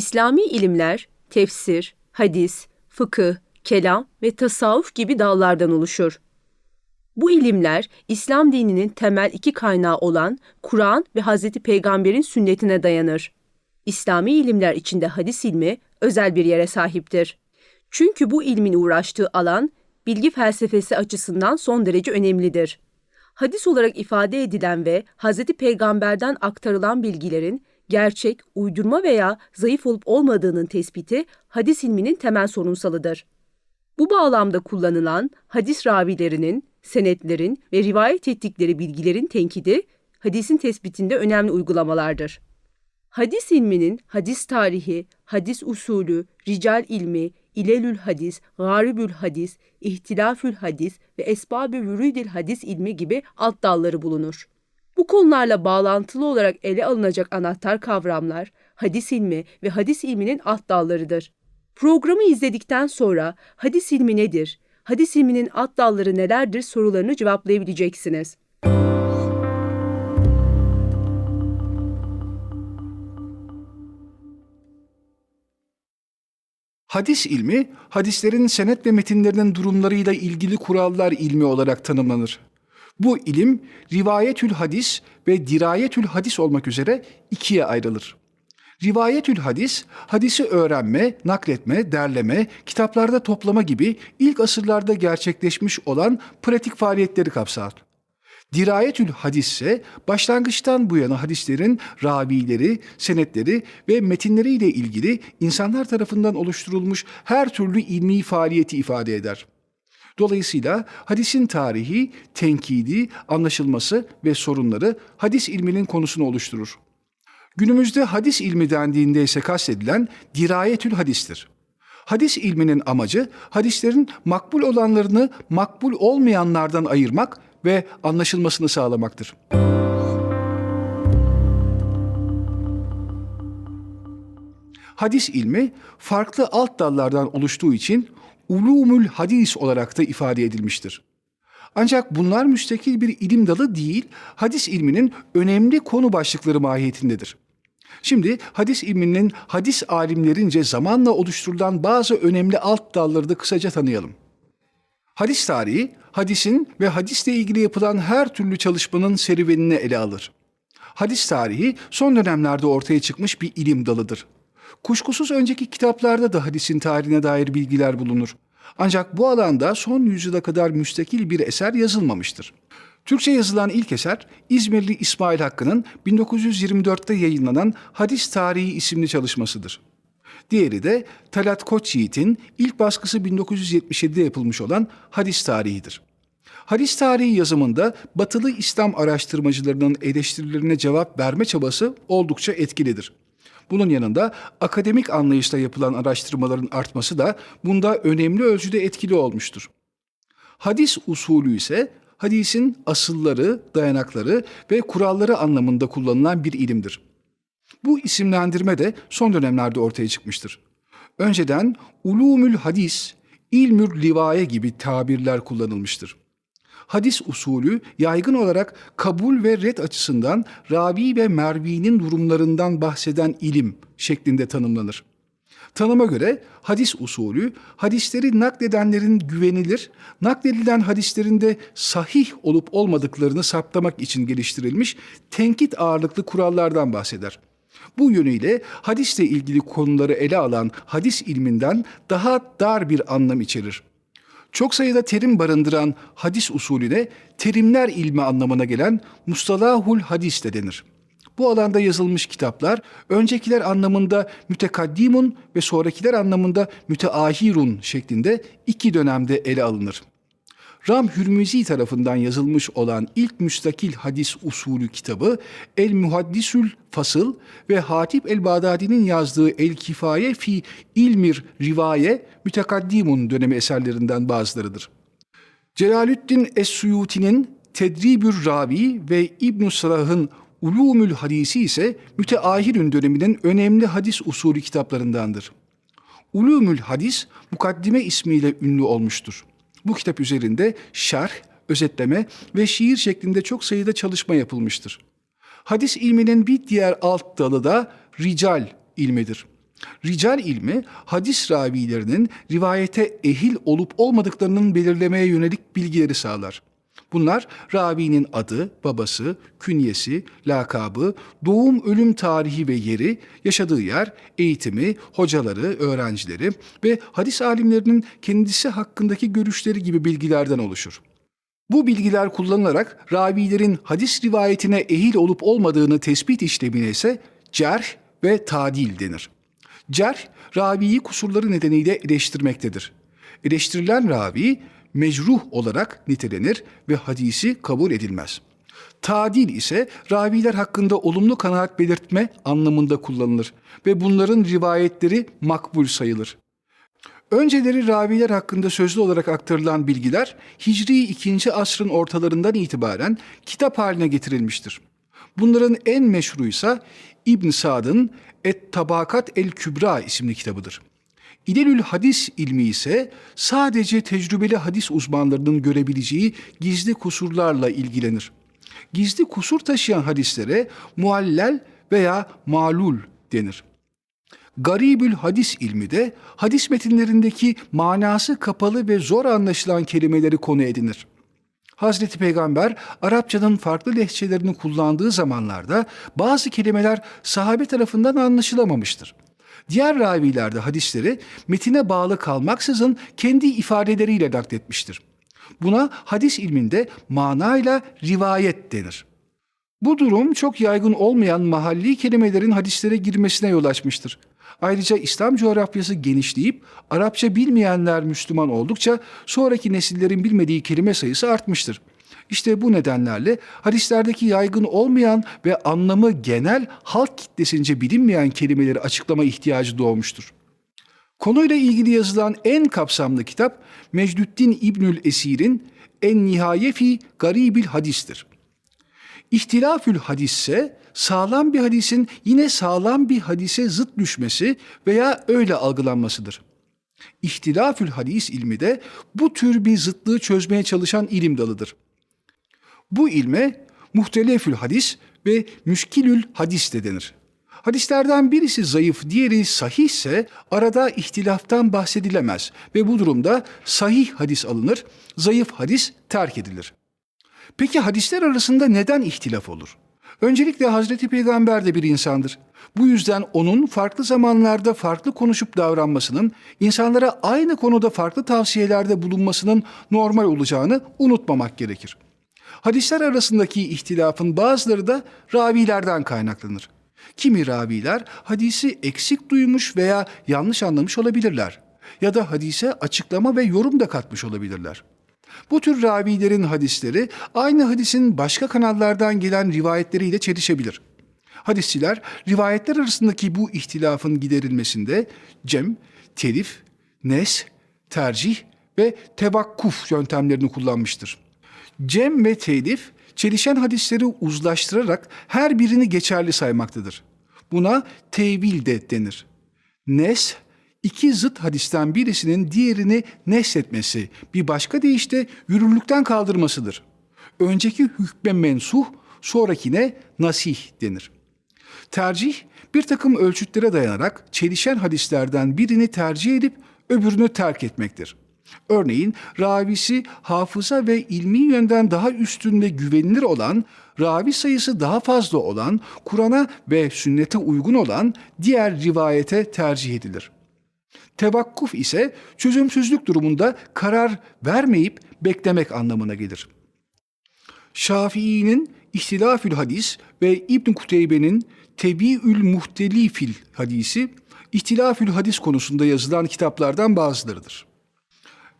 İslami ilimler, tefsir, hadis, fıkıh, kelam ve tasavvuf gibi dallardan oluşur. Bu ilimler İslam dininin temel iki kaynağı olan Kur'an ve Hz. Peygamber'in sünnetine dayanır. İslami ilimler içinde hadis ilmi özel bir yere sahiptir. Çünkü bu ilmin uğraştığı alan bilgi felsefesi açısından son derece önemlidir. Hadis olarak ifade edilen ve Hz. Peygamber'den aktarılan bilgilerin gerçek, uydurma veya zayıf olup olmadığının tespiti hadis ilminin temel sorunsalıdır. Bu bağlamda kullanılan hadis ravilerinin, senetlerin ve rivayet ettikleri bilgilerin tenkidi, hadisin tespitinde önemli uygulamalardır. Hadis ilminin hadis tarihi, hadis usulü, rical ilmi, ilelül hadis, garibül hadis, ihtilafül hadis ve esbab-ı vürüdil hadis ilmi gibi alt dalları bulunur. Bu konularla bağlantılı olarak ele alınacak anahtar kavramlar, hadis ilmi ve hadis ilminin alt dallarıdır. Programı izledikten sonra hadis ilmi nedir, hadis ilminin alt dalları nelerdir sorularını cevaplayabileceksiniz. Hadis ilmi, hadislerin senet ve metinlerinin durumlarıyla ilgili kurallar ilmi olarak tanımlanır. Bu ilim rivayetül hadis ve dirayetül hadis olmak üzere ikiye ayrılır. Rivayetül hadis, hadisi öğrenme, nakletme, derleme, kitaplarda toplama gibi ilk asırlarda gerçekleşmiş olan pratik faaliyetleri kapsar. Dirayetül hadis ise başlangıçtan bu yana hadislerin ravileri, senetleri ve metinleriyle ilgili insanlar tarafından oluşturulmuş her türlü ilmi faaliyeti ifade eder. Dolayısıyla hadisin tarihi, tenkidi, anlaşılması ve sorunları hadis ilminin konusunu oluşturur. Günümüzde hadis ilmi dendiğinde ise kastedilen dirayetül hadistir. Hadis ilminin amacı hadislerin makbul olanlarını makbul olmayanlardan ayırmak ve anlaşılmasını sağlamaktır. Hadis ilmi farklı alt dallardan oluştuğu için ulumül hadis olarak da ifade edilmiştir. Ancak bunlar müstakil bir ilim dalı değil, hadis ilminin önemli konu başlıkları mahiyetindedir. Şimdi hadis ilminin hadis alimlerince zamanla oluşturulan bazı önemli alt dalları da kısaca tanıyalım. Hadis tarihi, hadisin ve hadisle ilgili yapılan her türlü çalışmanın serüvenini ele alır. Hadis tarihi son dönemlerde ortaya çıkmış bir ilim dalıdır. Kuşkusuz önceki kitaplarda da hadisin tarihine dair bilgiler bulunur. Ancak bu alanda son yüzyıla kadar müstakil bir eser yazılmamıştır. Türkçe yazılan ilk eser İzmirli İsmail Hakkı'nın 1924'te yayınlanan Hadis Tarihi isimli çalışmasıdır. Diğeri de Talat Koçyiğit'in ilk baskısı 1977'de yapılmış olan Hadis Tarihi'dir. Hadis tarihi yazımında batılı İslam araştırmacılarının eleştirilerine cevap verme çabası oldukça etkilidir. Bunun yanında akademik anlayışla yapılan araştırmaların artması da bunda önemli ölçüde etkili olmuştur. Hadis usulü ise hadisin asılları, dayanakları ve kuralları anlamında kullanılan bir ilimdir. Bu isimlendirme de son dönemlerde ortaya çıkmıştır. Önceden ulumül hadis, ilmür livaye gibi tabirler kullanılmıştır. Hadis usulü yaygın olarak kabul ve red açısından ravi ve mervinin durumlarından bahseden ilim şeklinde tanımlanır. Tanıma göre hadis usulü hadisleri nakledenlerin güvenilir, nakledilen hadislerin de sahih olup olmadıklarını saptamak için geliştirilmiş tenkit ağırlıklı kurallardan bahseder. Bu yönüyle hadisle ilgili konuları ele alan hadis ilminden daha dar bir anlam içerir. Çok sayıda terim barındıran hadis usulüne terimler ilmi anlamına gelen mustalahul hadis de denir. Bu alanda yazılmış kitaplar öncekiler anlamında mütekaddimun ve sonrakiler anlamında müteahirun şeklinde iki dönemde ele alınır. Ram Hürmüzi tarafından yazılmış olan ilk müstakil hadis usulü kitabı El Muhaddisül Fasıl ve Hatip el Bağdadi'nin yazdığı El Kifaye fi İlmir Rivaye mütekaddimun dönemi eserlerinden bazılarıdır. Celalüddin Es-Suyuti'nin Tedribür Ravi ve İbn Salah'ın Ulumül Hadisi ise müteahhirün döneminin önemli hadis usulü kitaplarındandır. Ulumül Hadis mukaddime ismiyle ünlü olmuştur. Bu kitap üzerinde şerh, özetleme ve şiir şeklinde çok sayıda çalışma yapılmıştır. Hadis ilminin bir diğer alt dalı da rical ilmidir. Rical ilmi hadis ravilerinin rivayete ehil olup olmadıklarının belirlemeye yönelik bilgileri sağlar. Bunlar ravinin adı, babası, künyesi, lakabı, doğum ölüm tarihi ve yeri, yaşadığı yer, eğitimi, hocaları, öğrencileri ve hadis alimlerinin kendisi hakkındaki görüşleri gibi bilgilerden oluşur. Bu bilgiler kullanılarak ravilerin hadis rivayetine ehil olup olmadığını tespit işlemine ise cerh ve tadil denir. Cerh, raviyi kusurları nedeniyle eleştirmektedir. Eleştirilen ravi mecruh olarak nitelenir ve hadisi kabul edilmez. Tadil ise raviler hakkında olumlu kanaat belirtme anlamında kullanılır ve bunların rivayetleri makbul sayılır. Önceleri raviler hakkında sözlü olarak aktarılan bilgiler Hicri 2. asrın ortalarından itibaren kitap haline getirilmiştir. Bunların en meşhuruysa İbn Sad'ın Et Tabakat el Kübra isimli kitabıdır. İdelül hadis ilmi ise sadece tecrübeli hadis uzmanlarının görebileceği gizli kusurlarla ilgilenir. Gizli kusur taşıyan hadislere muallel veya malul denir. Garibül hadis ilmi de hadis metinlerindeki manası kapalı ve zor anlaşılan kelimeleri konu edinir. Hazreti Peygamber Arapçanın farklı lehçelerini kullandığı zamanlarda bazı kelimeler sahabe tarafından anlaşılamamıştır. Diğer raviler de hadisleri metine bağlı kalmaksızın kendi ifadeleriyle nakletmiştir. Buna hadis ilminde manayla rivayet denir. Bu durum çok yaygın olmayan mahalli kelimelerin hadislere girmesine yol açmıştır. Ayrıca İslam coğrafyası genişleyip Arapça bilmeyenler Müslüman oldukça sonraki nesillerin bilmediği kelime sayısı artmıştır. İşte bu nedenlerle hadislerdeki yaygın olmayan ve anlamı genel halk kitlesince bilinmeyen kelimeleri açıklama ihtiyacı doğmuştur. Konuyla ilgili yazılan en kapsamlı kitap Mecdüddin İbnül Esir'in En Nihaye fi Garibil Hadis'tir. İhtilafül hadis ise sağlam bir hadisin yine sağlam bir hadise zıt düşmesi veya öyle algılanmasıdır. İhtilafül hadis ilmi de bu tür bir zıtlığı çözmeye çalışan ilim dalıdır. Bu ilme muhtelefül hadis ve müşkilül hadis de denir. Hadislerden birisi zayıf, diğeri sahih ise arada ihtilaftan bahsedilemez ve bu durumda sahih hadis alınır, zayıf hadis terk edilir. Peki hadisler arasında neden ihtilaf olur? Öncelikle Hazreti Peygamber de bir insandır. Bu yüzden onun farklı zamanlarda farklı konuşup davranmasının, insanlara aynı konuda farklı tavsiyelerde bulunmasının normal olacağını unutmamak gerekir. Hadisler arasındaki ihtilafın bazıları da ravilerden kaynaklanır. Kimi raviler hadisi eksik duymuş veya yanlış anlamış olabilirler ya da hadise açıklama ve yorum da katmış olabilirler. Bu tür ravilerin hadisleri aynı hadisin başka kanallardan gelen rivayetleriyle çelişebilir. Hadisçiler rivayetler arasındaki bu ihtilafın giderilmesinde cem, telif, nes, tercih ve tevakkuf yöntemlerini kullanmıştır. Cem ve telif çelişen hadisleri uzlaştırarak her birini geçerli saymaktadır. Buna tevil de denir. Nes, iki zıt hadisten birisinin diğerini nesletmesi, bir başka deyişle yürürlükten kaldırmasıdır. Önceki hükme mensuh, sonrakine nasih denir. Tercih, bir takım ölçütlere dayanarak çelişen hadislerden birini tercih edip öbürünü terk etmektir. Örneğin ravisi hafıza ve ilmi yönden daha üstün ve güvenilir olan, ravi sayısı daha fazla olan, Kur'an'a ve sünnete uygun olan diğer rivayete tercih edilir.'' Tevakkuf ise çözümsüzlük durumunda karar vermeyip beklemek anlamına gelir. Şafii'nin İhtilafül Hadis ve İbn Kuteybe'nin Tebiül Muhtelifil hadisi İhtilafül Hadis konusunda yazılan kitaplardan bazılarıdır.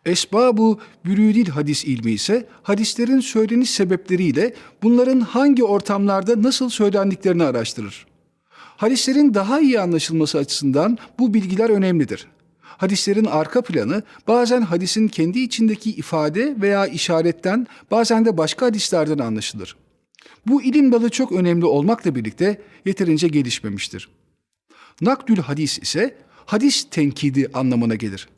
Esbabu Bürüdil hadis ilmi ise hadislerin söyleniş sebepleriyle bunların hangi ortamlarda nasıl söylendiklerini araştırır. Hadislerin daha iyi anlaşılması açısından bu bilgiler önemlidir. Hadislerin arka planı bazen hadisin kendi içindeki ifade veya işaretten bazen de başka hadislerden anlaşılır. Bu ilim dalı çok önemli olmakla birlikte yeterince gelişmemiştir. Nakdül hadis ise hadis tenkidi anlamına gelir.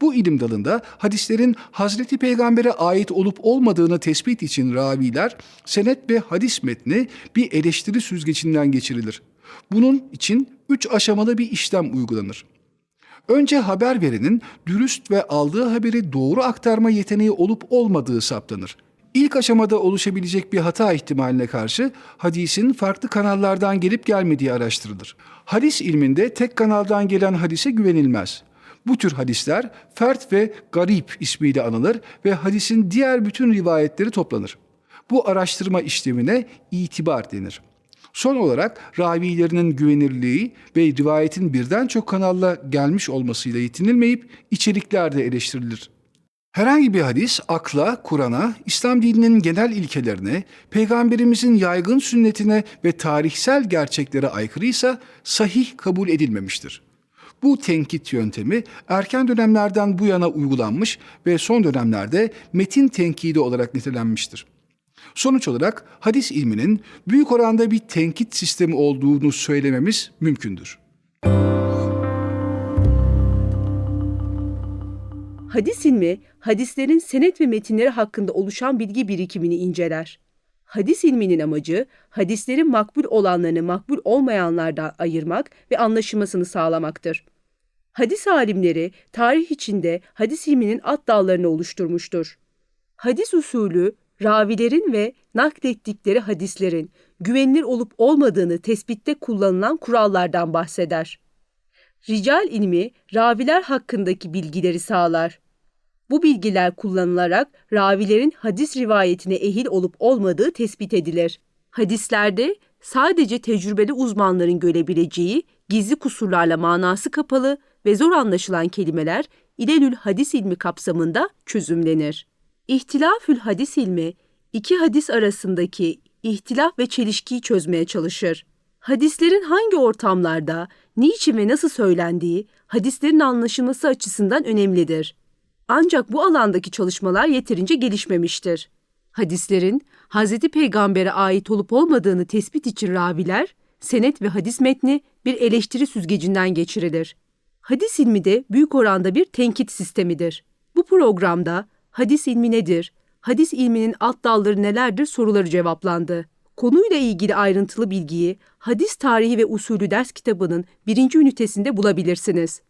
Bu ilim dalında hadislerin Hazreti Peygamber'e ait olup olmadığını tespit için raviler, senet ve hadis metni bir eleştiri süzgecinden geçirilir. Bunun için üç aşamalı bir işlem uygulanır. Önce haber verenin dürüst ve aldığı haberi doğru aktarma yeteneği olup olmadığı saptanır. İlk aşamada oluşabilecek bir hata ihtimaline karşı hadisin farklı kanallardan gelip gelmediği araştırılır. Hadis ilminde tek kanaldan gelen hadise güvenilmez. Bu tür hadisler fert ve garip ismiyle anılır ve hadisin diğer bütün rivayetleri toplanır. Bu araştırma işlemine itibar denir. Son olarak ravilerinin güvenirliği ve rivayetin birden çok kanalla gelmiş olmasıyla yetinilmeyip içerikler de eleştirilir. Herhangi bir hadis akla, Kur'an'a, İslam dininin genel ilkelerine, peygamberimizin yaygın sünnetine ve tarihsel gerçeklere aykırıysa sahih kabul edilmemiştir. Bu tenkit yöntemi erken dönemlerden bu yana uygulanmış ve son dönemlerde metin tenkidi olarak nitelenmiştir. Sonuç olarak hadis ilminin büyük oranda bir tenkit sistemi olduğunu söylememiz mümkündür. Hadis ilmi, hadislerin senet ve metinleri hakkında oluşan bilgi birikimini inceler. Hadis ilminin amacı, hadislerin makbul olanlarını makbul olmayanlardan ayırmak ve anlaşılmasını sağlamaktır. Hadis alimleri tarih içinde hadis ilminin alt dallarını oluşturmuştur. Hadis usulü, ravilerin ve naklettikleri hadislerin güvenilir olup olmadığını tespitte kullanılan kurallardan bahseder. Rical ilmi, raviler hakkındaki bilgileri sağlar. Bu bilgiler kullanılarak ravilerin hadis rivayetine ehil olup olmadığı tespit edilir. Hadislerde sadece tecrübeli uzmanların görebileceği gizli kusurlarla manası kapalı ve zor anlaşılan kelimeler İlelül hadis ilmi kapsamında çözümlenir. İhtilafül hadis ilmi, iki hadis arasındaki ihtilaf ve çelişkiyi çözmeye çalışır. Hadislerin hangi ortamlarda, niçin ve nasıl söylendiği hadislerin anlaşılması açısından önemlidir. Ancak bu alandaki çalışmalar yeterince gelişmemiştir. Hadislerin Hz. Peygamber'e ait olup olmadığını tespit için raviler, senet ve hadis metni bir eleştiri süzgecinden geçirilir. Hadis ilmi de büyük oranda bir tenkit sistemidir. Bu programda hadis ilmi nedir, hadis ilminin alt dalları nelerdir soruları cevaplandı. Konuyla ilgili ayrıntılı bilgiyi Hadis Tarihi ve Usulü ders kitabının birinci ünitesinde bulabilirsiniz.